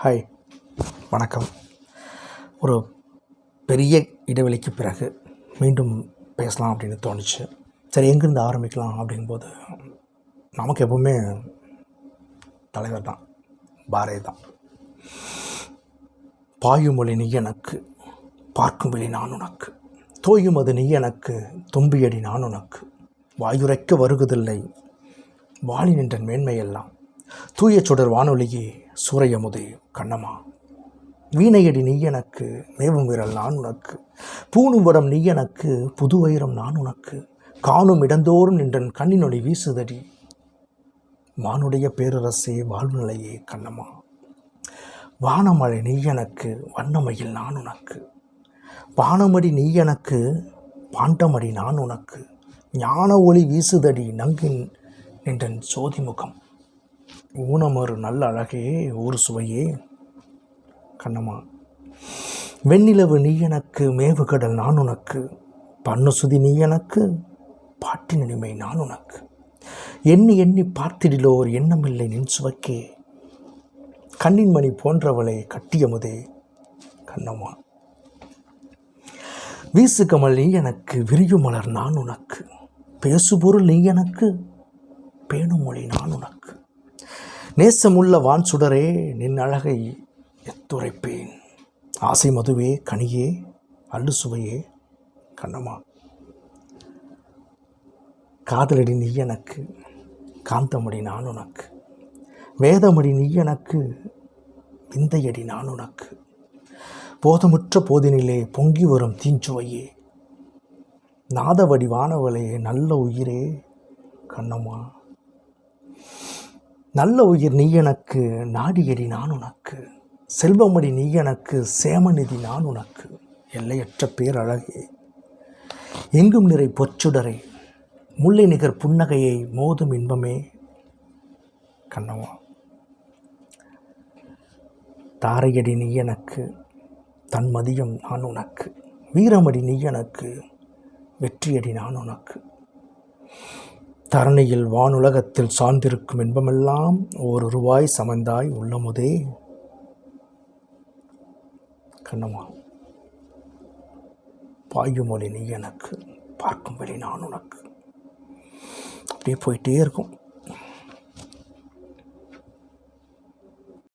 Hi வணக்கம். ஒரு பெரிய இடைவெளிக்கு பிறகு மீண்டும் பேசலாம் அப்படின்னு தோணுச்சு. சரி எங்கேருந்து ஆரம்பிக்கலாம் அப்படிங்கும்போது நமக்கு எப்பவுமே தலைவர் தான் பாரதி தான். பாயுமொழி நீ எனக்கு பார்க்கும் வெளி நான் உனக்கு. தோயும் அது நீ எனக்கு தும்பியடி நான் உனக்கு. வாயுரைக்க வருகுதில்லை வாளி நின்ற மேன்மையெல்லாம் தூய சுடர் வானொலியே சூரையமுதே கண்ணமா வீணையடி நீ எனக்கு மேவும் விரல் நான் உனக்கு. பூணும் வடம் நீ எனக்கு புது வைரம் நான் உனக்கு. காணும் இடந்தோறும் நின்றன் கண்ணினொளி வீசுதடி. மானுடைய பேரரசே வாழ்வு நிலையே கண்ணம்மா. வானமழை நீ எனக்கு வண்ணமயில் நான் உனக்கு. வானமடி நீ எனக்கு பாண்டமடி நான் உனக்கு. ஞான ஒளி வீசுதடி நங்கின் நின்றன் சோதிமுகம். ஊனமறு நல்ல அழகே ஊர் சுவையே. கண்ணம்மா வெண்ணிலவு நீ எனக்கு மேவுகடல் நான் உனக்கு பண்ணு சுதி நீ எனக்கு பாட்டின் இனிமை நான் உனக்கு எண்ணி எண்ணி பார்த்திடிலோர் எண்ணமில்லை நின் சுவைக்கே. கண்ணின் மணி போன்றவளை கட்டியமுதே கண்ணம்மா. வீசு கமல் நீ எனக்கு விரியும் மலர் நான் உனக்கு பேசுபொருள் நீ எனக்கு பேணும் மொழி நான் உனக்கு நேசமுள்ள வான் சுடரே நின் அழகை எத்துரைப்பேன். ஆசை மதுவே கனியே அல்லு சுவையே கண்ணம்மா. காதலடி நீ எனக்கு காந்தமடி நான் உனக்கு வேதமடி நீ எனக்கு விந்தையடி நான் உனக்கு போதமுற்ற போதினிலே பொங்கி வரும் தீஞ்சுவையே. நாதவடி வானவளே நல்ல உயிரே கண்ணம்மா. நல்ல உயிர் நீ எனக்கு நாடியடி நான் உனக்கு. செல்வமடி நீ எனக்கு சேமநிதி நான் உனக்கு. எல்லையற்ற பேரழகே. எங்கும் நிறை பொற்சுடரை. முல்லை நிகர் புன்னகையை மோதும் இன்பமே. கண்ணவா தாரையடி நீ எனக்கு தன்மதியம் நான் உனக்கு. வீரமடி நீ எனக்கு வெற்றியடி நான் உனக்கு. தரணியில் வானுலகத்தில் சார்ந்திருக்கும் இன்பமெல்லாம் ஒரு ரூபாய் சமந்தாய் உள்ளமுதே. கண்ணம்மா பாயுமொழி நீ எனக்கு பார்க்கும்படி நான் உனக்கு. அப்படியே போயிட்டே இருக்கும்.